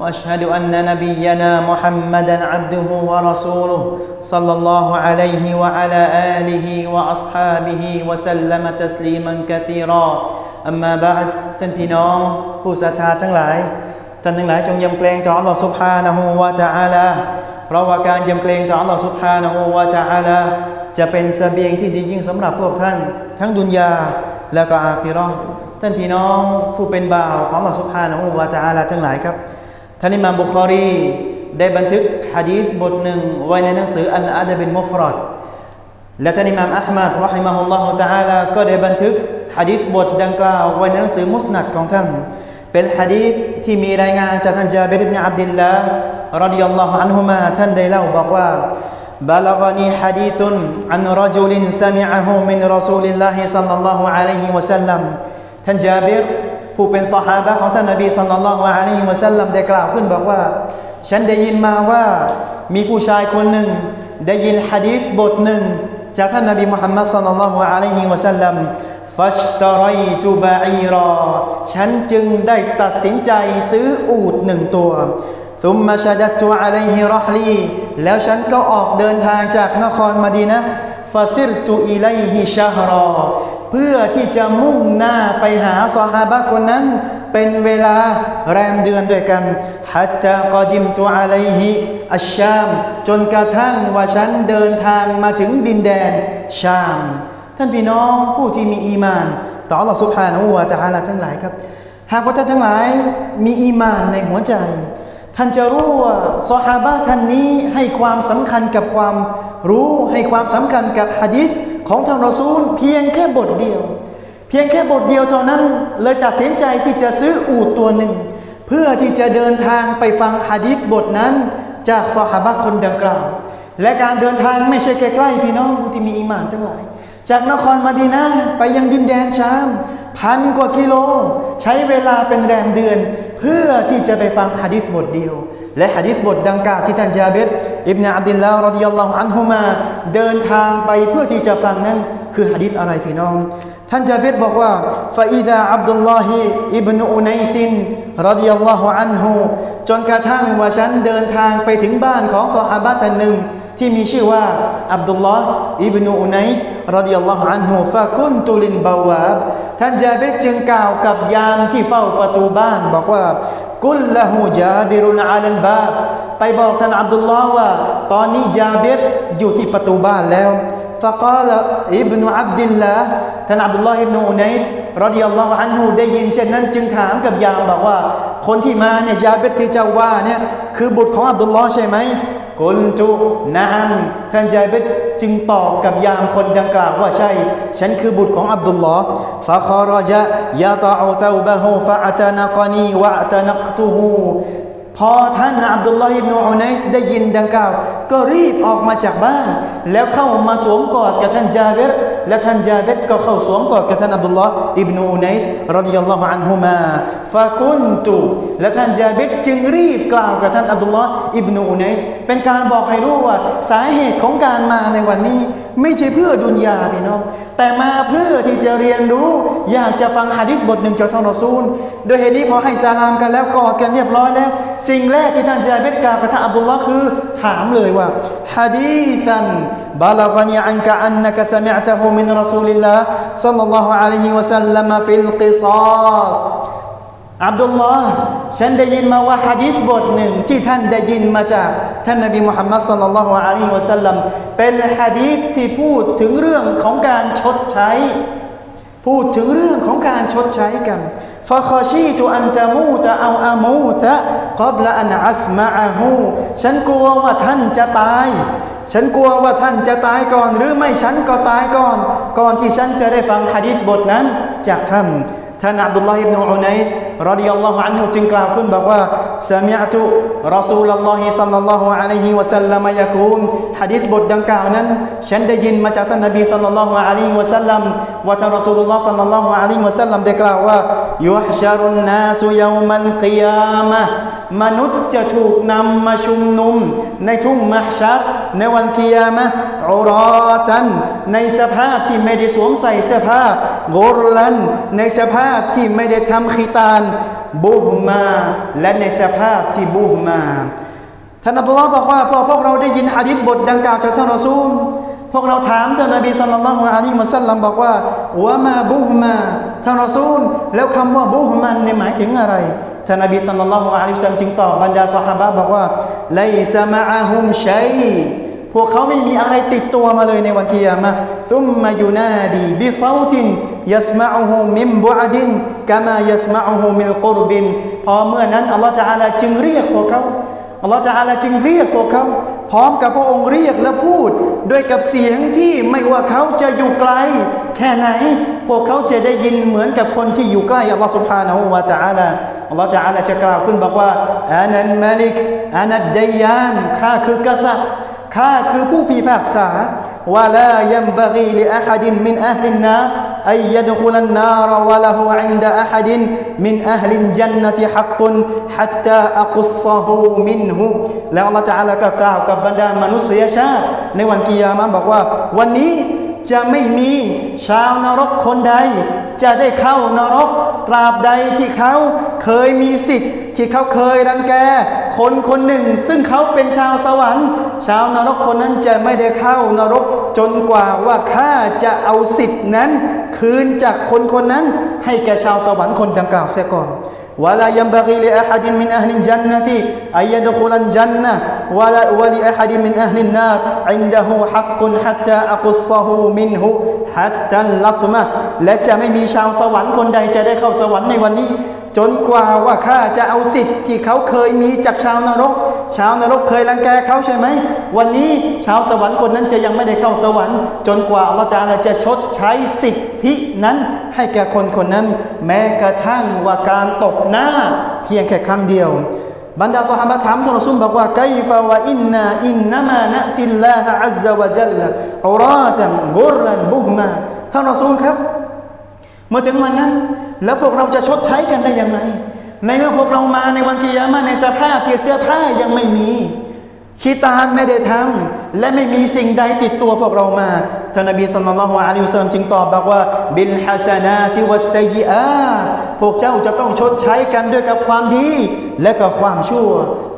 واشهد ان نبينا محمدا عبده ورسوله صلى الله عليه وعلى اله واصحابه وسلم تسليما كثيرا اما بعد ท่านพี่น้องผู้ศรัทธาทั้งหลายท่านทั้งหลายจงยำเกรงต่อ Allah سبحانه และ تعالى เพราะว่าการยำเกรงต่อ Allah سبحانه และ تعالى จะเป็นเสบียงที่ดียิ่งสำหรับพวกท่าน ทั้งดุนยา และก็อาคิเราะห์ท่านพี่น้องผู้เป็นบ่าวของ Allah سبحانه และ تعالى ทั้งหลายครับ ท่านอิหม่ามบุคอรี ได้บันทึกฮะดีษบทหนึ่ง ไว้ในหนังสืออัลอาดบินมุฟรัดและท่านอิหม่ามอัลมัดรอฮิมะฮุลลอฮุตะอาลาก็ได้บันทึกฮะดีษบทดังกล่าวไว้ในหนังสือมุสนัดของท่าน เป็นฮะดีษที่มีรายงานจากท่านจาบิรอิบนอับดิลลาห์รดิยัลลอฮุอันฮุมาท่านได้เล่าบอกว่า بلغني حديث عن رجل سمعه من رسول الله صلى الله عليه وسلم ท่านจาบิร ผู้เป็นซอฮาบะของท่านนบีสัลลัลลอฮุอะลัยฮิวะซัลลัมได้กล่าวขึ้นบอกว่า ฉันได้ยินมาว่ามีผู้ชายคนหนึ่ง ได้ยินฮะดีษบทหนึ่ง จากท่านนบีมุฮัมมัดสัลลัลลอฮุอะลัยฮิวะซัลลัมฟัชตรอยตูบาอีรอ ฉันจึงได้ตัดสินใจซื้ออูดหนึ่งตัวซุมมาชาดัตตัวอะลัยฮิรอฮลีแล้วฉันก็ออกเดินทางจากนครมาดีนะ ฟาซิรตุอิไลฮิชาฮรอ เพื่อที่จะมุ่งหน้าไปหาสฮาบะคนนั้น เป็นเวลาแรมเดือนด้วยกันฮัจจะกอดิมตัวอาไลฮิอัชชาม จนกระทั่งว่าฉันเดินทางมาถึงดินแดนชาม ท่านพี่น้องผู้ที่มีอีมาน ต่ออัลลสุบฮานะฮูวะตาลาทั้งหลายครับ หากว่าท่านทั้งหลายมีอีมานในหัวใจ ท่านจะรู้ว่าซอฮาบะท่านนี้ให้ความสำคัญกับความรู้ให้ความสำคัญกับฮะดิษของท่านรอซูล เพียงแค่บทเดียว เพียงแค่บทเดียวเท่านั้นเลยตัดสินใจที่จะซื้ออูดตัวหนึ่ง เพื่อที่จะเดินทางไปฟังฮะดิษบทนั้น จากซอฮาบะคนดังกล่าว และการเดินทางไม่ใช่ใกล้ๆพี่น้องผู้ที่มีอีหมานทั้งหลาย จากนครมาดีนาไปยังดินแดนชามพันกว่ากิโล ใช้เวลาเป็นแรมเดือน เพื่อที่จะไปฟังฮะดิษบทเดียว และฮะดิษบทดังกล่าวที่ท่านจาเบรอิบนาอับดิลลาห์รดิยัลลอฮุอันฮุมาเดินทางไปเพื่อที่จะฟังนั้นคือฮะดิษอะไรพี่น้อง ท่านจาเบรบอกว่าฟาอิดาอับดุลลอฮิอิบนุอุนัยซินรดิยัลลอฮุอันฮุจนกระทั่งว่าฉันเดินทางไปถึงบ้านของซอฮาบะท่านหนึ่ง ที่มีชื่อว่าอับดุลลอฮ์อิบนุอุนัยส์รดิยัลลอฮุอันฮุฟะกุนตุลินบาวาบท่านจาบิรจึงกล่าวกับยามที่เฝ้าประตูบ้าน บอกว่า กุลละหูจาบิรุนอาลันบาบ ไปบอกท่านอับดุลลอฮ์ว่า ตอนนี้จาบิรอยู่ที่ประตูบ้านแล้ว فقال ابن عبد الله ท่านอับดุลลอฮ์อิบนุอุนัยส์รดิยัลลอฮุอันฮุได้ยินเช่นนั้น จึงถามกับยามบอกว่า คนที่มาเนี่ยจาบิรที่เจ้าว่าเนี่ยคือบุตรของอับดุลลอฮ์ใช่ไหม กุลตุนะอัมท่านจายเบตจึงตอบกับยามคนดังกล่าวว่าใช่ ฉันคือบุตรของอับดุลลอฮ์ฟะคอรจะยาตาอูซาบะฮูฟะอัตนักนีวะอัตนักตูฮู พอท่านอับดุลลอฮ์อิบนุอุนัยได้ยินดังกล่าว ก็รีบออกมาจากบ้าน แล้วเข้ามาสวมกอดกับท่านจาเบรและท่านจาเบรก็เข้าสวมกอดกับท่านอับดุลลอฮ์อิบนุอุนัยรดิยัลลอฮุอันฮุมาฟะกุนตุและท่านจาเบรจึงรีบกล่าวกับท่านอับดุลลอฮ์อิบนุอุนัยเป็นการบอกให้รู้ว่าสาเหตุของการมาในวันนี้ ไม่ใช่เพื่อดุนยาพี่น้อง แต่มาเพื่อที่จะเรียนรู้ อยากจะฟังฮะดิษบทหนึ่งจากท่านรอซูล โดยเหตุนี้พอให้สลามกันแล้วกอดกันเรียบร้อยแล้ว สิ่งแรกที่ท่านจาเบตกล่าวกับท่านอับดุลลอฮ์คือ ถามเลยว่าฮะดีซันบาลกนีอันกะอันนักสมิอตะฮูมินรอซูลิลลาห์ซัลลัลลอฮุอะลัยฮิวะสัลลัมฟิลกิซาส อับดุลลอฮ์ฉันได้ยินมาว่าฮะดีษบทหนึ่งที่ท่านได้ยินมาจากท่านนบีมุฮัมมัดสัลลัลลอฮุอะลัยฮิวะสัลลัมเป็นฮะดีษที่พูดถึงเรื่องของการชดใช้ พูดถึงเรื่องของการชดใช้กันฟะคอชีตุอันตะมูตะเอาอามูตะกับละอันอัสมาอะฮูฉันกลัวว่าท่านจะตาย ฉันกลัวว่าท่านจะตายก่อน หรือไม่ฉันก็ตายก่อน ก่อนที่ฉันจะได้ฟังฮะดีษบทนั้นจากท่าน ท่านอับดุลลอฮ์อิบนุอุนัยส์รดิยัลลอฮุอันฮุจึงกล่าวขึ้นบอกว่าสมิอตุรอซูลลอฮิซัลลัลลอฮุอะลัยฮิวะสัลลัมยะกูลหะดีษบทดังกล่าวนั้น ฉันได้ยินมาจากท่านนบีซัลลัลลอฮุอะลัยฮิวะสัลลัมว่าท่านรอซูลุลลอฮ์ซัลลัลลอฮุอะลัยฮิวะสัลลัมได้กล่าวว่ายุฮชารุนนาสุยามัลกิยามะมนุษย์จะถูกนำมาชุมนุม ในทุ่งมหชัรในวันกิยามะอุรอตัน ในสภาพที่ไม่ได้สวมใส่เสื้อผ้าโกรลันในสภาพที่ไม่ได้ทำขีตานบุฮมา และในสภาพที่บุฮมาท่านอับดุลลอฮ์บอกว่าพอพวกเราได้ยินหะดีษบทดังกล่าวจากท่านรอซูลพวกเราถามท่านนบีสัลลัลลอฮุอะลัยฮิวะสัลลัมบอกว่าวะมาบุฮมาท่านรอซูล แล้วคำว่าบุฮมันเนี่ยหมายถึงอะไรท่านนบีสัลลัลลอฮุอะลัยฮิวะสัลลัมจึงตอบบรรดาซอฮาบะบอกว่าไลซะมะอะฮุมชัย พวกเขาไม่มีอะไรติดตัวมาเลยในวันกิยามะซุมมายูนาดีบิซาตินยัสมะอูฮูมิมบุอดินกะมายัสมะอูฮูมิลกุรบินพอเมื่อนั้นอัลลอฮฺตะอาลาจึงเรียกพวกเขาอัลลอฮฺตะอาลาจึงเรียกพวกเขา พร้อมกับพระองค์เรียกและพูด ด้วยกับเสียงที่ไม่ว่าเขาจะอยู่ไกล แค่ไหน พวกเขาจะได้ยินเหมือนกับคนที่อยู่ใกล้อัลลอฮฺสุบฮานะฮูวะตะอาลาอัลลอฮฺตะอาลาจะกล่าวขึ้นบอกว่าอานันมาลิกอานัดดยานข้าคือกษัตริย์ ข้าคือผู้พิพากษาวะลายัมบะกีลิอะฮัดินมินอัลลินนาอัยยัดคุลันนารวะละฮูอินดะอะฮัดินมินอัลลินจันนติฮักกุนฮัตตาอักุศะฮูมินฮูแล้วอัลลอฮฺตะอาลาก็กล่าวกับบรรดามนุษยชาติ ในวันกิยามะบอกว่า วันนี้จะไม่มีชาวนรกคนใด จะได้เข้านรก ตราบใดที่เขาเคยมีสิทธิ์ ที่เขาเคยรังแก คนคนหนึ่ง ซึ่งเขาเป็นชาวสวรรค์ ชาวนรกคนนั้นจะไม่ได้เข้านรกจนกว่าว่าข้าจะเอาสิทธินั้น คืนจากคนคนนั้นให้แก่ชาวสวรรค์คนดังกล่าวเสียก่อน ولا ينبغي لأحد من أهل الجنة أن يدخل الجنة ولا ولأحد من أهل النار عنده حق حتى أقصه منه حتى اللطمة และจะไม่มีชาวสวรรค์คนใดจะได้เข้าสวรรค์ในวันนี้ จนกว่าว่าข้าจะเอาสิทธิ์ที่เขาเคยมีจากชาวนรก ชาวนรกเคยรังแกเขาใช่ไหม วันนี้ชาวสวรรค์คนนั้นจะยังไม่ได้เข้าสวรรค์ จนกว่าอัลลอฮฺตะอาจะชดใช้สิทธินั้น ให้แก่คนคนนั้น แม้กระทั่งว่าการตบหน้าเพียงแค่ครั้งเดียวบรรดาสหายถามท่านรอซูลบอกว่าไกฟะวอินนาอินนามานะติลลาฮะอัซซะวะจัลลอุราตัมกุรรันบุฮมาท่านรอซูลครับ เมื่อถึงวันนั้น แล้วพวกเราจะชดใช้กันได้อย่างไร ในเมื่อพวกเรามาในวันกิยามะห์ในสภาพที่เสื้อผ้ายังไม่มีคีตานไม่ได้ทำและไม่มีสิ่งใดติดตัวพวกเรามาท่านนบีสัลลัลลอฮุอะลัยฮิวะสัลลัมจึงตอบบอกว่า บิลฮัสนาติวัสซัยยิอาพวกเจ้าจะต้องชดใช้กันด้วยกับความดีและก็ความชั่ว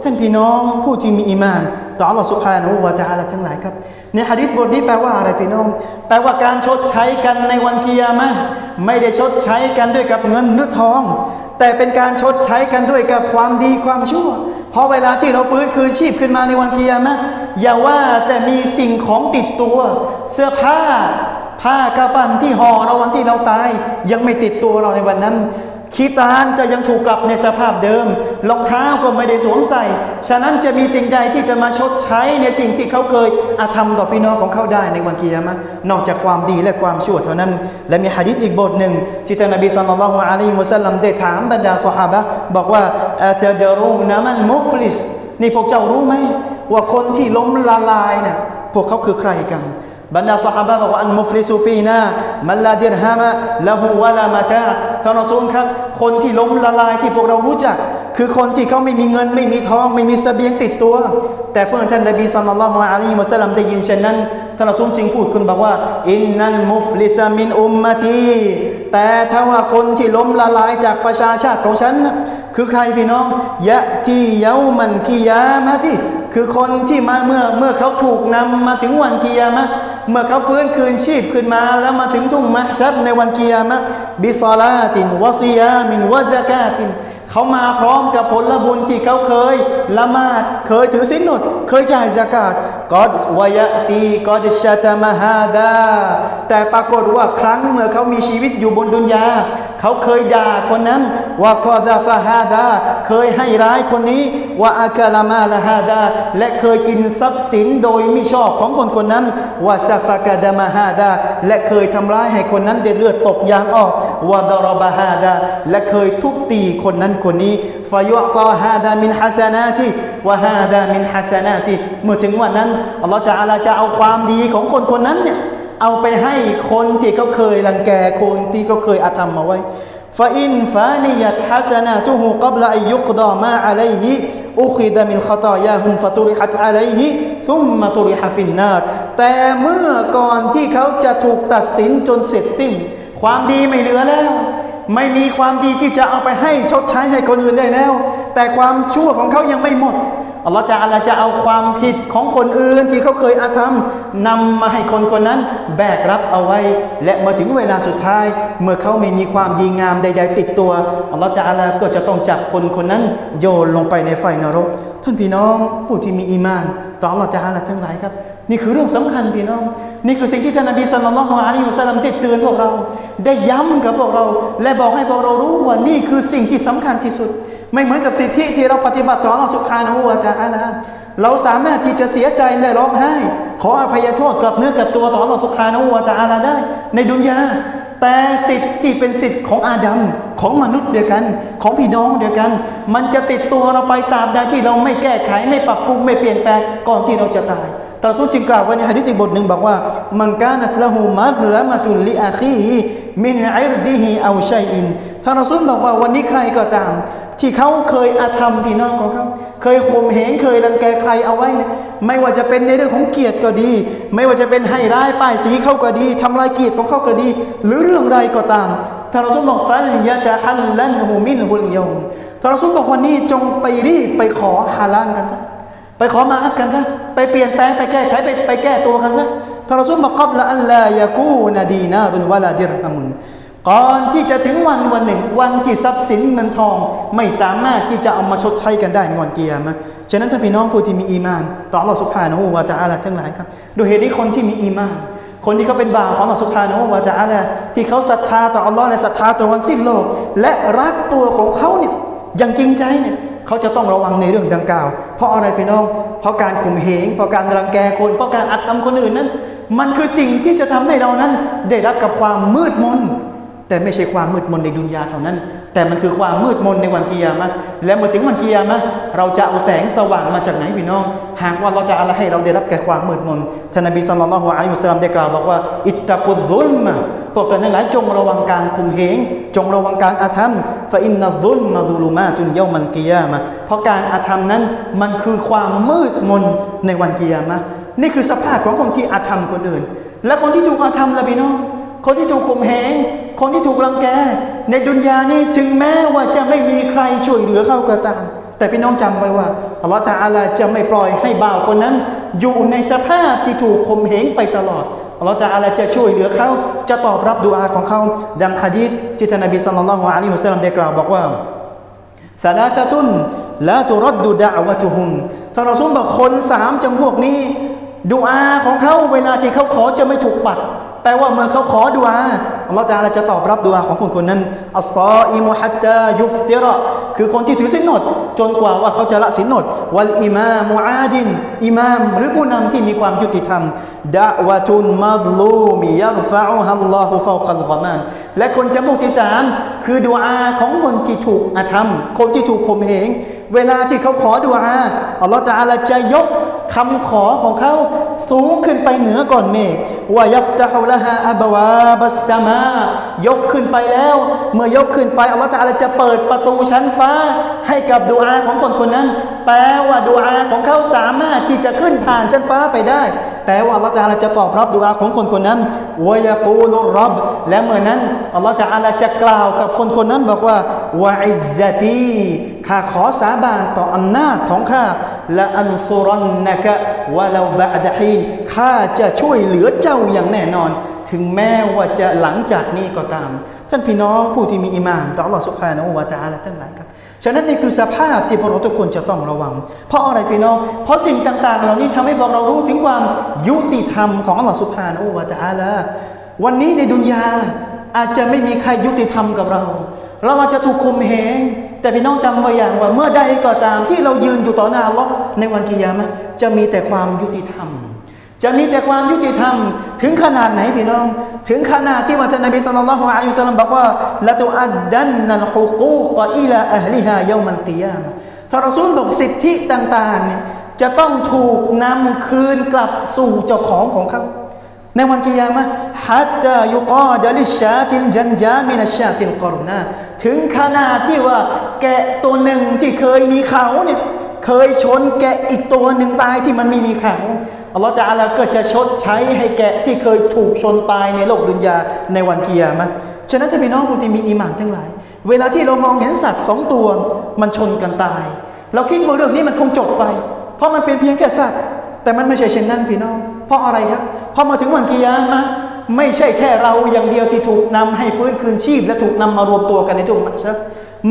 ท่านพี่น้องผู้ที่มีอีมาน ต่อ Allah سبحانه และ تعالى ทั้งหลายครับ ในหะดีษบทนี้แปลว่าอะไรพี่น้อง แปลว่าการชดใช้กันในวันกิยามะห์ไม่ได้ชดใช้กันด้วยกับเงินหรือทอง แต่เป็นการชดใช้กันด้วยกับความดีความชั่ว เพราะเวลาที่เราฟื้นคืนชีพขึ้นมาในวันกิยามะห์อย่าว่าแต่มีสิ่งของติดตัว เสื้อผ้า ผ้ากาฟันที่ห่อเราวันที่เราตาย ยังไม่ติดตัวเราในวันนั้น คีตานก็ยังถูกกลับในสภาพเดิมรองเท้าก็ไม่ได้สวมใส่ ฉะนั้นจะมีสิ่งใดที่จะมาชดใช้ในสิ่งที่เขาเคยอาธรรมต่อพี่น้องของเขาได้ในวันกิยามะนอกจากความดีและความชั่วเท่านั้น และมีหะดีษอีกบทหนึ่ง ที่ท่านนบีสัลลัลลอฮุอะลัยฮิวะสัลลัมได้ถามบรรดาซอฮาบะบอกว่าอาตดรูนะมันมุฟลิสนี่พวกเจ้ารู้ไหมว่าคนที่ล้มละลายเนี่ยพวกเขาคือใครกัน บรรดาสหายบอกว่าอันมุฟลิซูฟีนามันลาดิรฮามะละหูวะลามาตาท่านรอซูลครับคนที่ล้มละลายที่พวกเรารู้จักคือคนที่เขาไม่มีเงิน ไม่มีทอง ไม่มีเสบียงติดตัว แต่เพื่อนท่านนบีสัลลัลลอฮุอะลัยฮิวะสัลลัมได้ยินเช่นนั้นท่านรอซูลจึงพูดขึ้นบอกว่า อินนันมุฟลิซามินอุมมะตีแต่ถ้าว่าคนที่ล้มละลายจากประชาชาติของฉัน คือใครพี่น้องยะทีเยามันกิยามะที่คือคนที่มาเมื่อเมื่อเขาถูกนำมาถึงวันกิยามะเมื่อเขาฟื้นคืนชีพขึ้นมา แล้วมาถึงทุ่งมะชัดในวันกิยามะบิซาลาตินวะซิยามินวะซากาติน เขามาพร้อมกับผลบุญที่เขาเคยละหมาดเคยถือสินอดเคยจ่ายสกาดกอดวยตีกอดชาตมหาดาแต่ปรากฏว่าครั้งเมื่อเขามีชีวิตอยู่บนดุนยา เขาเคยด่าคนนั้นว่ากอดาฟาฮาดาเคยให้ร้ายคนนี้ว่าอากาลามาลาฮาดาและเคยกินทรัพย์สินโดยมิชอบของคนคนนั้นว่าซาฟากาดามาฮาดาและเคยทำร้ายให้คนนั้นได้เลือดตกยางออกว่าดารบาฮาดาและเคยทุบตีคนนั้นคนนี้ฟายุตาฮาดามินฮัสนาติวะฮาดามินฮัสนาติเมื่อถึงวันนั้นอัลลอฮฺจะอาลาจะเอาความดีของคนคนนั้นเนี่ย เอาไปให้คนที่เขาเคยรังแกคนที่เขาเคยอาธรรมมาไว้ฟาอินฟานิยัตฮัสนาตุฮูกับละอายุกดอมาอะลัยฮิอุคิดะมินขตายาฮุมฟตุริฮัตอะลัยฮิซุมมาตุริฮะฟินนารแต่เมื่อก่อนที่เขาจะถูกตัดสินจนเสร็จสิ้น ความดีไม่เหลือแล้ว ไม่มีความดีที่จะเอาไปให้ชดใช้ให้คนอื่นได้แล้ว แต่ความชั่วของเขายังไม่หมดอัลลอฮฺจะอาลาจะเอาความผิดของคนอื่นที่เขาเคยอาธรรมนำมาให้คนคนนั้นแบกรับเอาไว้ และมาถึงเวลาสุดท้าย เมื่อเขาไม่มีความดีงามใด ๆ ติดตัวอัลลอฮฺจะอาลาก็จะต้องจับคนคนนั้นโยนลงไปในไฟนรก ท่านพี่น้องผู้ที่มีอีมาน ต่ออัลลอฮฺจะอาลาทั้งหลายครับ นี่คือเรื่องสำคัญพี่น้อง นี่คือสิ่งที่ท่านนบีสัลลัลลอฮุอะลัยฮิวสลัมได้เตือนพวกเรา ได้ย้ำกับพวกเรา และบอกให้พวกเรารู้ว่านี่คือสิ่งที่สำคัญที่สุด ไม่เหมือนกับสิทธิที่เราปฏิบัติต่อเราสุภานุวะตานะเราสามารถที่จะเสียใจและร้องไห้ ขออภัยโทษกลับเนื้อกลับตัวต่อเราสุภานุวะตานะได้ ในดุนยา แต่สิทธิ์ที่เป็นสิทธิ์ของอาดัมของมนุษย์เดียวกัน ของพี่น้องเดียวกัน มันจะติดตัวเราไปตราบใดที่เราไม่แก้ไขไม่ปรับปรุงไม่เปลี่ยนแปลงก่อนที่เราจะตายตรัสรู้จึงกล่าวไว้ในฮะดีษบทหนึ่งบอกว่า มังกานัทละหูมัสละมาตุลลิอาคี มินไอรดิฮิเอาชัยอินท่านรอซูลบอกว่าวันนี้ใครก็ตาม ที่เขาเคยอาธรรมพี่น้องของเขาเคยข่มเหงเคยรังแกใครเอาไว้เนี่ยไม่ว่าจะเป็นในเรื่องของเกียรติก็ดี ไม่ว่าจะเป็นให้ร้ายป้ายสีเขาก็ดีทำลายเกียรติของเขาก็ดี หรือเรื่องใดก็ตามท่านรอซูลบอกฟันยะจะฮัลลันหูมินหุลยมท่านรอซูลบอกวันนี้จงไปรีบไปขอฮาลานกันเถอะ ไปขอมาอัฟกันซะไปเปลี่ยนแปลงไปแก้ไขไปไปแก้ตัวกันซะทารอซูลบอกกับละอัลลายะกูนดีนารุนวะลาดิรฮามุนก่อนที่จะถึงวันวันหนึ่ง วันที่ทรัพย์สินเงินทอง ไม่สามารถที่จะเอามาชดใช้กันได้ในวันเกียรมาฉะนั้นถ้าพี่น้องผู้ที่มีอีมาน ต่ออัลลอฮฺสุบฮานะฮูวะตะอาลาทั้งหลายครับโดยเหตุนี้คนที่มีอีมาน คนที่เขาเป็นบ่าวของอัลลอฮฺสุบฮานะฮูวะตะอาลาที่เขาศรัทธาต่ออัลลอฮ์และศรัทธาต่อวันสิ้นโลก และรักตัวของเขาเนี่ยอย่างจริงใจเนี่ย เขาจะต้องระวังในเรื่องดังกล่าว เพราะอะไรพี่น้อง เพราะการข่มเหงเพราะการรังแกคน เพราะการอาธรรมคนอื่นนั้น มันคือสิ่งที่จะทำให้เรานั้น ได้รับกับความมืดมนแต่ไม่ใช่ความมืดมนในดุนยาเท่านั้น แต่มันคือความมืดมนในวันกิยามะและเมื่อถึงวันกิยามะเราจะเอาแสงสว่างมาจากไหนพี่น้อง หากว่าเราจะอะไรให้เราได้รับแก่ความมืดมนท่านนบีสัลลัลลอฮุอะลัยฮิสลลัมได้กล่าวบอกว่า อิตตะกุดุลมะพวกท่านทั้งหลายจงระวังการข่มเหง จงระวังการอาธรรมฟะอินนัซุลมาซุลุมาตุนเยามันกิยามะเพราะการอาธรรมนั้นมันคือความมืดมนในวันกิยามะนี่คือสภาพของคนที่อาธรรมคนอื่น และคนที่ถูกอาธรรมละพี่น้อง คนที่ถูกข่มเหง คนที่ถูกรังแก ในดุนยานี้ถึงแม้ว่าจะไม่มีใครช่วยเหลือเขาก็ตาม แต่พี่น้องจำไว้ว่าอัลลอฮฺตะอาลาจะไม่ปล่อยให้บ่าวคนนั้น อยู่ในสภาพที่ถูกข่มเหงไปตลอดอัลลอฮฺตะอาลาจะช่วยเหลือเขาจะตอบรับดุอาของเขาดังฮะดีษที่ท่านนบีสัลลัลลอฮุอะลัยฮิวะสัลลัมได้กล่าวบอกว่าสาลาสตุนละตุรดดุดะวะตุฮุมท่านรอซูลบอกคนสามจำพวกนี้ดุอาของเขาเวลาที่เขาขอจะไม่ถูกปัด แปลว่าเมื่อเขาขอดุอาอัลลอฮฺตะอาลาจะตอบรับดุอาของคนคนนั้นอัลซออิมุฮัตตายุฟติระคือคนที่ถือสินอดจนกว่าว่าเขาจะละสินอดวัลอิมามุอาดินอิมามหรือผู้นำที่มีความยุติธรรมดะวะตุนมัซลูมียัรฟะอุฮัลลอฮุฟาวกัลกอมานและคนจำพวกที่สามคือดุอาของคนที่ถูกอาธรรม คนที่ถูกข่มเหง เวลาที่เขาขอดุอาอัลลอฮฺจะอาลาจะยกคำขอของเขาสูงขึ้นไปเหนือก่อนเมฆว่ายัฟตะฮุละฮาอับวาบัสมายกขึ้นไปแล้ว เมื่อยกขึ้นไปอัลลอฮฺจะอาลาจะเปิดประตูชั้นฟ้า ให้กับดุอาของคนคนนั้น แปลว่าดุอาของเขาสามารถที่จะขึ้นผ่านชั้นฟ้าไปได้ แต่ว่าอัลลอฮฺตะอาจะตอบรับดุอาของคนคนนั้นวยะกูลุรับ และเมื่อนั้นอัลลอฮฺตะอาจะกล่าวกับคนคนนั้นบอกว่าวะอิซตีข้าขอสาบานต่ออำนาจของข้าละอันซุรันนะกะวะลาบะดะฮีนข้าจะช่วยเหลือเจ้าอย่างแน่นอน ถึงแม้ว่าจะหลังจากนี้ก็ตาม ท่านพี่น้องผู้ที่มีอีมานต่อ Allah سبحانه และ تعالى ทั้งหลายครับ ฉะนั้นนี่คือสภาพที่พวกเราทุกคนจะต้องระวัง เพราะอะไรพี่น้อง เพราะสิ่งต่าง ๆ เหล่านี้ทำให้พวกเรารู้ถึงความยุติธรรมของ Allah سبحانه และ تعالى วันนี้ในดุนยา อาจจะไม่มีใครยุติธรรมกับเรา เราอาจจะถูกคุมเหงแต่พี่น้องจำไว้อย่างว่าเมื่อใดก็ตามที่เรายืนอยู่ต่อหน้าอัลลอฮ์ในวันกิยามะห์จะมีแต่ความยุติธรรม จะมีแต่ความยุติธรรม ถึงขนาดไหนพี่น้อง ถึงขนาดที่ว่าท่านนบีสุลต่านละฮ์อะลัยฮิสัลลัมบอกว่าละตุอัดดันนัลฮุกูกอิลาอัฮลิฮายามันกิยามทารซูลบอกสิทธิต่างๆเนี่ยจะต้องถูกนำคืนกลับสู่เจ้าของของเขาในวันกิยามะฮัตตายุกอดลิชาตินจันจามินชาตินกอรนาถึงขนาดที่ว่าแกะตัวหนึ่งที่เคยมีเขาเนี่ยเคยชนแกะอีกตัวหนึ่งตายที่มันไม่มีเขา อัลลอฮฺจะอาลาก็จะชดใช้ให้แกะที่เคยถูกชนตายในโลกดุนยาในวันกิยามะฉะนั้นถ้าพี่น้องผู้ที่มีอีหมานทั้งหลาย เวลาที่เรามองเห็นสัตว์สองตัวมันชนกันตาย เราคิดว่าเรื่องนี้มันคงจบไป เพราะมันเป็นเพียงแค่สัตว์ แต่มันไม่ใช่เช่นนั้นพี่น้อง เพราะอะไรครับพอมาถึงวันกิยามะไม่ใช่แค่เราอย่างเดียวที่ถูกนำให้ฟื้นคืนชีพ และถูกนำมารวมตัวกันในทุกมัช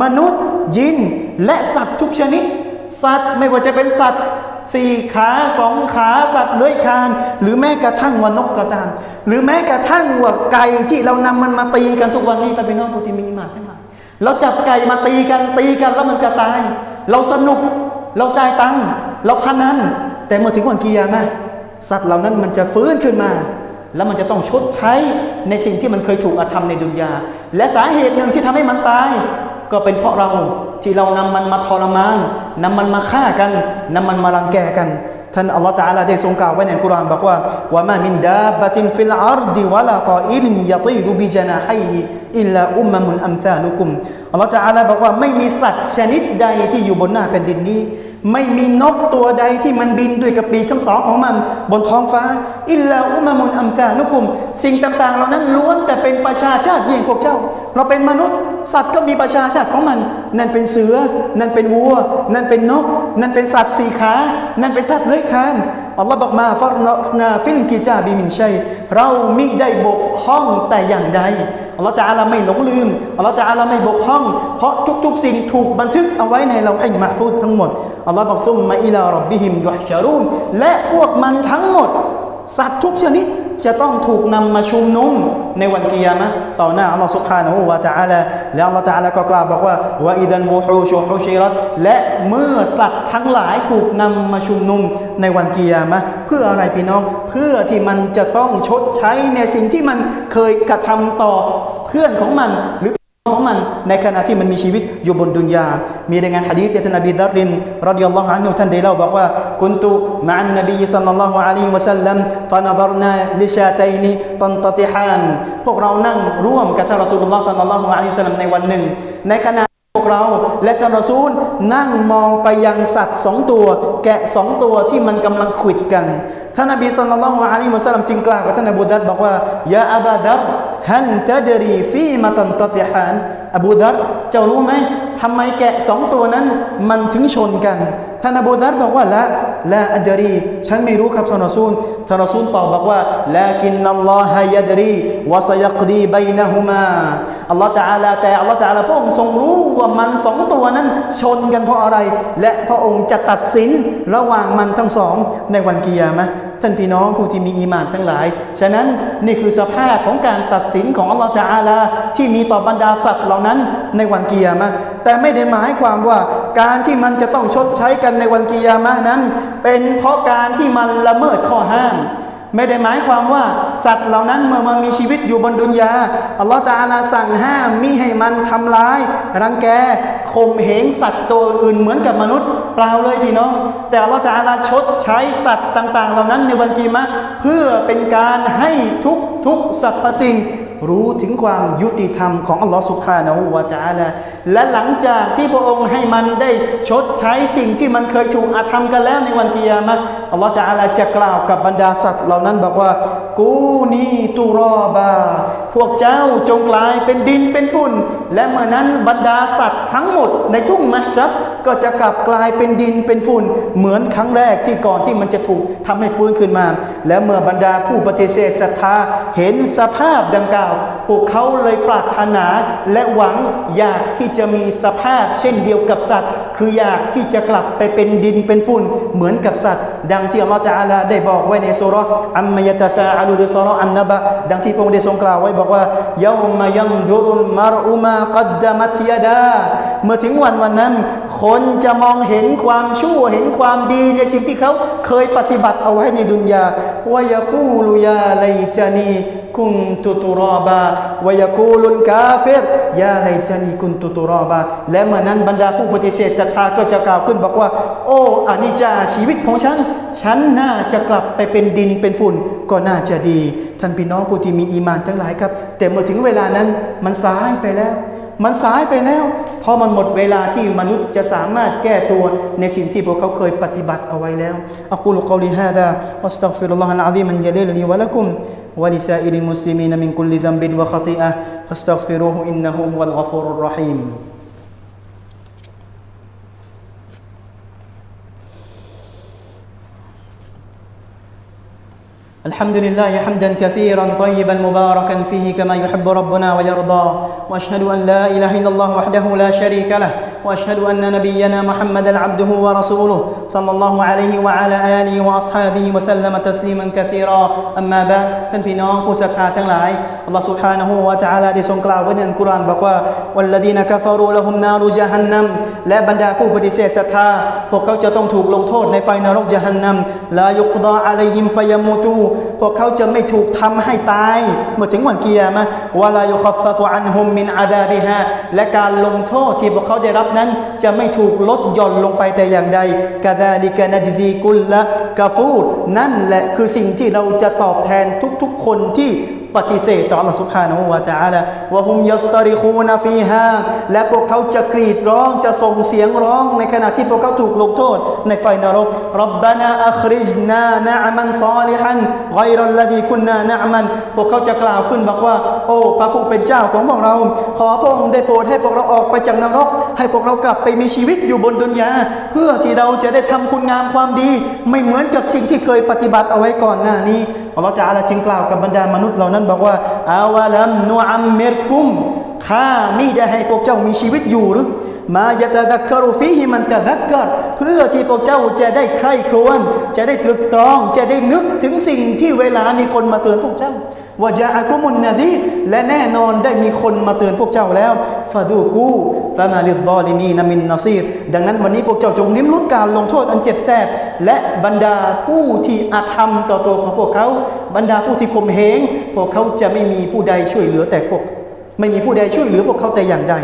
มนุษย์ยินและสัตว์ทุกชนิด สัตว์ไม่ว่าจะเป็นสัตว์ สี่ขาสองขาสัตว์เลื้อยคลานหรือแม้กระทั่งว่านกก็ตามหรือแม้กระทั่งว่าไก่ที่เรานำมันมาตีกันทุกวันนี้ต่พี่น้องผู้ที่มีมาทั้งหลายเราจับไก่มาตีกันตีกันแล้วมันจะตาย เราสนุก เราจ่ายตังค์เราพนันแต่เมื่อถึงวันกิยามะสัตว์เหล่านั้นมันจะฟื้นขึ้นมา แล้วมันจะต้องชดใช้ในสิ่งที่มันเคยถูกอาธรรมในดุนยา และสาเหตุหนึ่งที่ทำให้มันตาย ก็เป็นเพราะเราที่เรานำมันมาทรมานนำมันมาฆ่ากันนำมันมารังแกกัน ท่านอัลลอฮฺตะอาลาได้ทรงกล่าวไว้ในกุรอานบอกว่าว่ามามินดาบะตินฟิลอาร์ดิวะลาตออิลินยะตีดูบิจนาฮัยอิลลาอุมมะมุนอัมซาลุกุมอัลลอฮฺตะอาลาบอกว่าไม่มีสัตว์ชนิดใดที่อยู่บนหน้าแผ่นดินนี้ ไม่มีนกตัวใดที่มันบินด้วยกับปีกทั้งสองของมัน บนท้องฟ้า อิลลาอุมะมุนอัมซาลุกุม สิ่งต่างๆ เหล่านั้นล้วนแต่เป็นประชาชาติอย่างพวกเจ้า เราเป็นมนุษย์ สัตว์ก็มีประชาชาติของมัน นั่นเป็นเสือ นั่นเป็นวัว นั่นเป็นนก นั่นเป็นสัตว์สี่ขา นั่นเป็นสัตว์เลื้อยคลานอัลลอฮ์บอกมาฟารนาฟิลกิจาบิมินชัยเรามิได้บกพร่องแต่อย่างใดอัลลอฮ์ตะอาลาไม่หลงลืมอัลลอฮ์ตะอาลาไม่บกพร่อง เพราะทุกๆ สิ่งถูกบันทึกเอาไว้ในเราไอ้มะฟูทั้งหมดอัลลอฮ์บอกซุมมาอิลารับบิฮิมยุฮชารูนและพวกมันทั้งหมด สัตว์ทุกชนิดจะต้องถูกนำมาชุมนุมในวันกิยามะห์ต่อหน้าอัลลอฮ์ سبحانه และ تعالى และอัลลอฮ์ تعالى ก็กล่าวบอกว่าว่าอิดันวูฮูชูฮูชิรัตและเมื่อสัตว์ทั้งหลายถูกนำมาชุมนุมในวันกิยามะห์เพื่ออะไรพี่น้อง เพื่อที่มันจะต้องชดใช้ในสิ่งที่มันเคยกระทำต่อเพื่อนของมันหรือ ของมันในขณะที่มันมีชีวิตอยู่บนดุนยา มีรายงานฮะดีษจากท่านนบีดารินรดิยัลลอฮุอันฮุท่านได้เล่าบอกว่ากุนตุมะอันนบีสัลลัลลอฮุอะลัยฮิวะสัลลัมฟะนดรนาลิชาตัยนีตันตติฮานพวกเรานั่งร่วมกับท่านรอซูลุลลอฮ์สัลลัลลอฮุอะลัยฮิวะสัลลัมในวันหนึ่ง ในขณะพวกเราและท่านรอซูลนั่งมองไปยังสัตว์สองตัว แกะสองตัวที่มันกำลังขวิดกันท่านนบีสัลลัลลอฮุอะลัยฮิวะสัลลัมจึงกล่าวกับท่านอบูดัรบอกว่ายาอับาดัร ฮันจะดรีฟีมาตันตติฮานอบูดัรเจ้ารู้ไหมทำไมแกะสองตัวนั้นมันถึงชนกันท่านอบูดัรบอกว่าละ ละอัดรี ฉันไม่รู้ครับท่านรอซูลท่านรอซูลตอบบอกว่าลากินนัลลอฮะยัดรีวะซยักดีบัยนะฮุมาอัลลอฮฺตะอาลาแต่อัลลอฮฺตะอาลาพระองค์ทรงรู้ว่ามันสองตัวนั้นชนกันเพราะอะไร และพระองค์จะตัดสินระหว่างมันทั้งสองในวันกิยามะท่านพี่น้องผู้ที่มีอีมานทั้งหลาย ฉะนั้นนี่คือสภาพของการตัดสินของอัลลอฮฺตะอาลาที่มีต่อบรรดาสัตว์เหล่านั้นในวันกิยามะแต่ไม่ได้หมายความว่าการที่มันจะต้องชดใช้กันในวันกิยามะนั้น เป็นเพราะการที่มันละเมิดข้อห้าม ไม่ได้หมายความว่าสัตว์เหล่านั้นเมื่อมันมีชีวิตอยู่บนดุนยาอัลลอฮฺตาลาสั่งห้ามมิให้มันทำร้าย รังแกข่มเหงสัตว์ตัวอื่นเหมือนกับมนุษย์เปล่าเลยพี่น้อง แต่อัลลอฮฺตาลาชดใช้สัตว์ต่าง ๆ เหล่านั้นในวันกีมะเพื่อเป็นการให้ทุกทุกสรรพสิ่ง รู้ถึงความยุติธรรมของอัลลอฮฺสุบฮานาหูวาตาลาและหลังจากที่พระองค์ให้มันได้ชดใช้สิ่งที่มันเคยถูกอาธรรมกันแล้วในวันกิยามะอัลลอฮฺตาลาจะกล่าวกับบรรดาสัตว์เหล่านั้นบอกว่า กูนีตุรอบา พวกเจ้าจงกลายเป็นดินเป็นฝุ่น และเมื่อนั้นบรรดาสัตว์ทั้งหมดในทุ่งมะชัดก็จะกลับกลายเป็นดินเป็นฝุ่น เหมือนครั้งแรกที่ก่อนที่มันจะถูกทำให้ฟื้นขึ้นมา และเมื่อบรรดาผู้ปฏิเสธศรัทธาเห็นสภาพดังกล่าว พวกเขาเลยปรารถนาและหวังอยากที่จะมีสภาพเช่นเดียวกับสัตว์ คืออยากที่จะกลับไปเป็นดินเป็นฝุ่น เหมือนกับสัตว์ ดังที่อัลลอฮฺตะอาลาได้บอกไว้ในสุรอัมมยตะซาอาลูหรือสุราะห์อันนบะดังที่พระองค์ได้ทรงกล่าวไว้บอกว่าเยามายังดุรุลมารอุมากัดดามัตยาดาเมื่อถึงวันวันนั้นคนนจะมองเห็นความชั่วเห็นความดีในสิ่งที่เขาเคยปฏิบัติเอาไว้ในดุนยาวายากูลุยาไลจานีกุนตุตุรอบาวายากูลุนกาเฟรยาไลจานีกุนตุตุรอบา และเมื่อนั้นบรรดาผู้ปฏิเสธศรัทธาก็จะกล่าวขึ้นบอกว่า โอ้อานิจจาชีวิตของฉัน ฉันน่าจะกลับไปเป็นดินเป็นฝุ่นก็น่าจะดี ท่านพี่น้องผู้ที่มีอีมานทั้งหลายครับ แต่เมื่อถึงเวลานั้นมันสายไปแล้ว มันสายไปแล้ว เพราะมันหมดเวลาที่มนุษย์จะสามารถแก้ตัวในสิ่งที่พวกเขาเคยปฏิบัติเอาไว้แล้วอักูลกอลิฮาดาอัสตัฆฟิรุลลอฮะอัลอาซีมันยะลิลลีวะละกุมวะลิซาอิริลมุสลิมีนมินกุลลิซัมบินวะขติอะฟัสตักฟิรุฮุอินนะฮุวัลกฟูรุรรหีม الحمد لله حمدا كثيرا طيبا مباركا فيه كما يحب ربنا ويرضى وأشهد أن لا إله إلا الله وحده لا شريك له واشهد ان نبينا محمدا عبده ورسوله صلى الله عليه وعلى اله واصحابه وسلم تسليما كثيرا اما بعد ท่านพี่น้องผู้ศรัทธาทั้งหลายอัลลอฮฺ سبحانه และ تعالى ได้ทรงกล่าวไว้ในอัลกุรอานบอกว่า والذين كفروا لهم نار جهنم และบรรดาผู้ปฏิเสธศรัทธา พวกเขาจะต้องถูกลงโทษในไฟนรกยะฮันนัมลายุกดาอะลัยฮิมฟยามูตูพวกเขาจะไม่ถูกทำให้ตาย เมื่อถึงวันกิยามะวะลายุคัฟฟะฟุอันฮุมมินอาดาบิฮาและการลงโทษที่พวกเขาได้รับ นั้นจะไม่ถูกลดหย่อนลงไปแต่อย่างใดกาดาลิกานาจซีกุลละกาฟูดนั่นแหละคือสิ่งที่เราจะตอบแทนทุกๆคนที่ ปฏิเสธต่อ Allah سبحانه และ تعالى วะฮุมยัสตาริคูนฟีฮาและพวกเขาจะกรีดร้องจะส่งเสียงร้องในขณะที่พวกเขาถูกลงโทษในไฟนรกรับบานาอัคริจนานะมันซอลิฮันไกรัลลดีคุนนานะมัน พวกเขาจะกล่าวขึ้นบอกว่า โอ้ พระผู้เป็นเจ้าของพวกเรา ขอพระองค์ได้โปรดให้พวกเราออกไปจากนรก ให้พวกเรากลับไปมีชีวิตอยู่บนดุนยา เพื่อที่เราจะได้ทำคุณงามความดี ไม่เหมือนกับสิ่งที่เคยปฏิบัติเอาไว้ก่อนหน้านี้อัลลอฮฺจะอาลาจึงกล่าวกับบรรดามนุษย์เหล่านั้น นบอกว่าอาวะลัมนูอัมมิรกุม ข้ามิได้ให้พวกเจ้ามีชีวิตอยู่หรือ มายะตะดักกรุฟีฮิมันตะดักกรเพื่อที่พวกเจ้าจะได้ใคร่ครวญจะได้ตรึกตรอง จะได้นึกถึงสิ่งที่เวลามีคนมาเตือนพวกเจ้าว่าจะอากุมุนนาดีและแน่นอนได้มีคนมาเตือนพวกเจ้าแล้วฟาดูกูฟามาลิดอลิมีนามินนาซีรดังนั้นวันนี้พวกเจ้าจงลิ้มรสการลงโทษอันเจ็บแสบและบรรดาผู้ที่อาธรรมต่อตัวของพวกเขา บรรดาผู้ที่ข่มเหงพวกเขาจะไม่มีผู้ใดช่วยเหลือแต่พวก ไม่มีผู้ใดช่วยเหลือพวกเขาแต่อย่างใด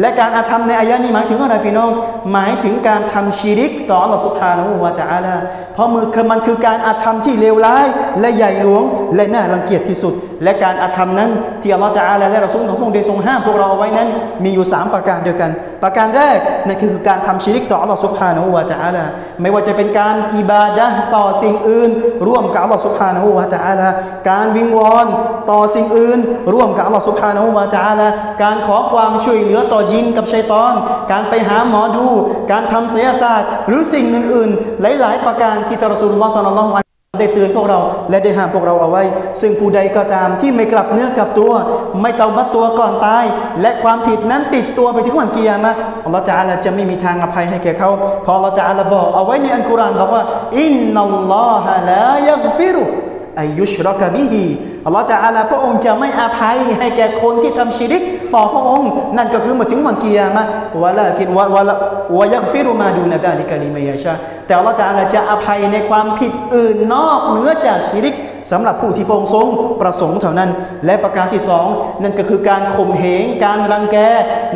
และการอาธรรมในอายะนี้หมายถึงอะไรพี่น้อง หมายถึงการทำชีริกต่อ Allah Subhanahu wa Taala เพราะมือคือมันคือการอาธรรมที่เลวร้าย และใหญ่หลวง และน่ารังเกียจที่สุด และการอาธรรมนั้นที่ Allah Taala และเราสุลของพระองค์ได้ทรงห้ามพวกเราเอาไว้นั้น มีอยู่ 3 ประการเดียวกัน ประการแรกนั่นคือการทำชีริกต่อ Allah Subhanahu wa Taala ไม่ว่าจะเป็นการอิบาดะต่อสิ่งอื่น ร่วมกับ Allah Subhanahu wa Taala การวิงวอนต่อสิ่งอื่น ร่วมกับ Allah Subhanahu wa Taala การขอความช่วยเหลือต่อยินกับชัยตอน การไปหาหมอดู การทำศิลศาสตร์ หรือสิ่งอื่นๆ หลาย ๆ ประการที่ทารสุลลอฮ์สัลลัลลอฮุอะลัยฮิวะซัลลัมได้เตือนพวกเราและได้ห้ามพวกเราเอาไว้ ซึ่งผู้ใดก็ตามที่ไม่กลับเนื้อกลับตัว ไม่เตาบัตตัวก่อนตาย และความผิดนั้นติดตัวไปถึงวันกิยามะอัลลอฮฺจะอาลาจะไม่มีทางอภัยให้แก่เขาเพราะอัลลอฮฺจะอาลาบอกเอาไว้ในอัลกุรอานบอกว่าอินนัลลอฮะลายักฟิรุอายุชรกะบิฮี อัลลอฮฺจะอาลาพระองค์จะไม่อภัยให้แก่คนที่ทำชิริก ต่อพระองค์ นั่นก็คือมาถึงวันกิยามะวะลาคิดวะวะลาวะยักฟิรุมาดูนะดาลิกะลิมายาชาแต่อัลลอฮฺจะอาลาจะอภัยในความผิดอื่นนอกเหนือจากชิริกสำหรับผู้ที่พระองค์ทรงประสงค์เท่านั้น และประการที่สองนั่นก็คือการข่มเหงการรังแก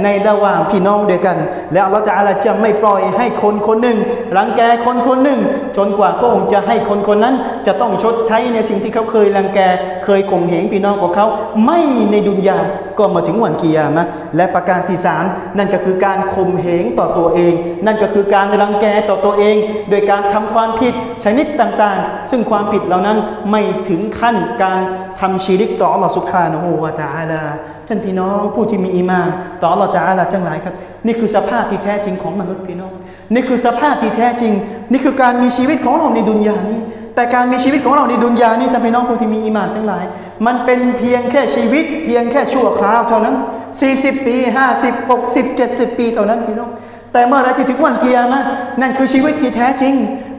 ในระหว่างพี่น้องเดียวกัน และอัลลอฮฺจะอาลาจะไม่ปล่อยให้คนคนหนึ่ง รังแกคนคนหนึ่ง จนกว่าพระองค์จะให้คนคนนั้นจะต้องชดใช้ในสิ่งที่เขาเคยรังแกเคยข่มเหงพี่น้องของเขา ไม่ในดุนยาก็มาถึงวันกิยามะและประการที่สามนั่นก็คือการข่มเหงต่อตัวเอง นั่นก็คือการรังแกต่อตัวเอง โดยการทำความผิดชนิดต่างๆ ซึ่งความผิดเหล่านั้นไม่ถึงขั้นการทำชีริกต่อ Allah Subhanahu wa Taala ท่านพี่น้องผู้ที่มีอีมานต่อ Allah Taala จังหลายครับ นี่คือสภาพที่แท้จริงของมนุษย์พี่น้อง นี่คือสภาพที่แท้จริง นี่คือการมีชีวิตของเราในดุนยานี้ แต่การมีชีวิตของเราในดุนยานี่ท่านพี่น้องผู้ที่มีอีมานทั้งหลาย มันเป็นเพียงแค่ชีวิต เพียงแค่ชั่วคราวเท่านั้น 40 ปี 50 60 70 ปีเท่านั้นพี่น้องแต่เมื่อไรที่ถึงวันเกียร์มะนั่นคือชีวิตที่แท้จริง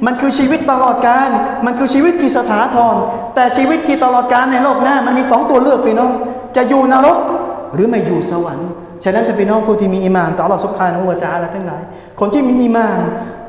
มันคือชีวิตตลอดกาลมันคือชีวิตที่สถาพรแต่ชีวิตที่ตลอดกาลในโลกหน้ามันมีสองตัวเลือกพี่น้อง จะอยู่นรกหรือไม่อยู่สวรรค์ฉะนั้นถ้าพี่น้องผู้ที่มีอีมานต่อ Allah Subhanahu wa Taala ทั้งหลาย คนที่มีอีมาน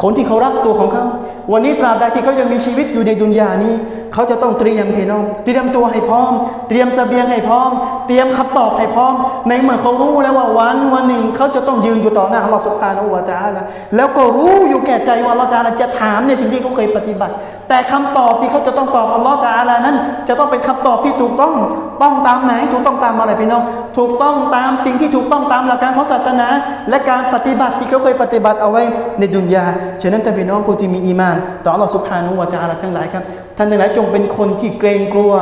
คนที่เขารักตัวของเขา วันนี้ตราบใดที่เขายังมีชีวิตอยู่ในดุนยานี้ เขาจะต้องเตรียมพี่น้อง เตรียมตัวให้พร้อม เตรียมเสบียงให้พร้อม เตรียมคำตอบให้พร้อม ในเมื่อเขารู้แล้วว่าวันวันหนึ่งเขาจะต้องยืนอยู่ต่อหน้า Allah Subhanahu wa Taala แล้วก็รู้อยู่แก่ใจว่า Allah Taala จะถามในสิ่งที่เขาเคยปฏิบัติ แต่คำตอบที่เขาจะต้องตอบ Allah Taala นั้น จะต้องเป็นคำตอบที่ถูกต้อง ต้องตามไหน ถูกต้องตามอะไรพี่น้อง ถูกต้องตามสิ่งที่ถูกต้องตามหลักการของศาสนา และการปฏิบัติที่เขาเคยปฏิบัติเอาไว้ในดุนยา ฉะนั้นแต่พี่น้องผู้ที่มีอีมาน ต่อ Allah Subhanahu wa Taala ทั้งหลายครับ ท่านทั้งหลายจงเป็นคนที่เกรงกลัว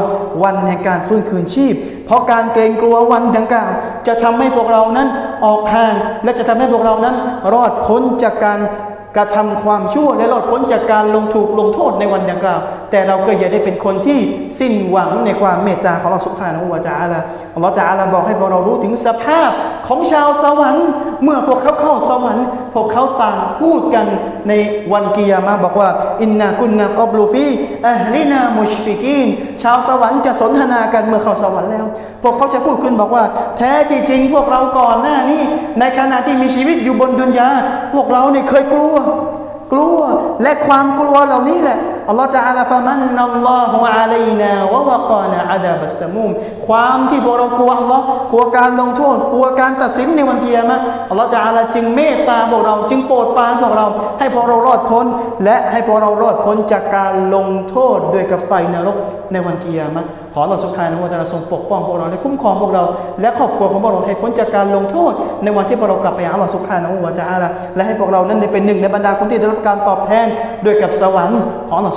วันแห่งการฟื้นคืนชีพ เพราะการเกรงกลัววันดังกล่าวจะทำให้พวกเรานั้นออกห่าง และจะทำให้พวกเรานั้นรอดพ้นจากการ กระทำความชั่วและรอดพ้นจากการลงถูกลงโทษในวันดังกล่าว แต่เราก็อย่าได้เป็นคนที่สิ้นหวังในความเมตตาของเราสุภาพนะฮูวะจาอาลาอัลลอฮฺจาอาลาบอกให้พวกเรารู้ถึงสภาพของชาวสวรรค์ เมื่อพวกเขาเข้าสวรรค์ พวกเขาต่างพูดกันในวันกิยามะบอกว่าอินนากุนนากอบลูฟีอัลลินามุชฟิกีนชาวสวรรค์จะสนทนากันเมื่อเข้าสวรรค์แล้ว พวกเขาจะพูดขึ้นบอกว่า แท้ที่จริงพวกเราก่อนหน้านี้ ในขณะที่มีชีวิตอยู่บนดุนยาพวกเราเนี่ยเคยกลัวกลัว และความกลัวเหล่านี้แหละ อัลลอฮฺจะอาลาฟะมันนัลลอฮุอะลัยนาวะวะกอนะอาดาบัสมุมความที่พวกเรากลัวอัลลอฮ์กลัวการลงโทษ กลัวการตัดสินในวันเกียรมะอัลลอฮฺจะอาลาจึงเมตตาพวกเราจึงโปรดปรานพวกเรา ให้พวกเรารอดพ้น และให้พวกเรารอดพ้นจากการลงโทษด้วยกับไฟนรกในวันเกียรมะขอเราสุภานะวะตาลาทรงปกป้องพวกเราและคุ้มครองพวกเรา และครอบครัวของพวกเราให้พ้นจากการลงโทษ ในวันที่พวกเรากลับไปหาอัลลอฮ์สุภานะวะตาลาและให้พวกเรานั้นเป็นหนึ่งในบรรดาคนที่ได้รับการตอบแทนด้วยกับสวรรค์ของอัลลอฮ์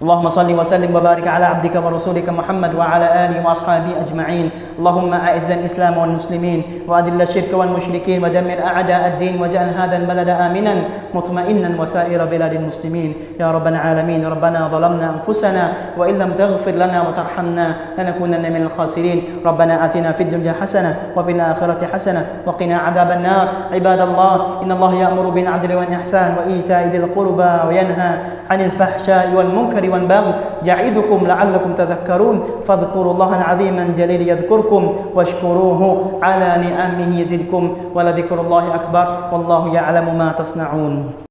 اللهم صل وسلم وبارك على عبدك ورسولك محمد وعلى آله وأصحابه أجمعين. اللهم أعز الإسلام والمسلمين وأذل الشرك والمشركين ودمر أعداء الدين واجعل هذا البلد آمنا مطمئنا وسائر بلاد المسلمين. يا رب العالمين ربنا ظلمنا أنفسنا وإن لم تغفر لنا وترحمنا لنكونن من الخاسرين. ربنا آتنا في الدنيا حسنة وفي الآخرة حسنة وقنا عذاب النار. عباد الله إن الله يأمر بالعدل والإحسان وإيتاء ذي القربى وينهى عن الفحشاء والمنكر والبغي يعظكم لعلكم تذكرون. فاذكروا الله العظيم الجليل يذكركم واشكروه على نعمه يزدكم ولذكر الله أكبر. والله يعلم ما تصنعون.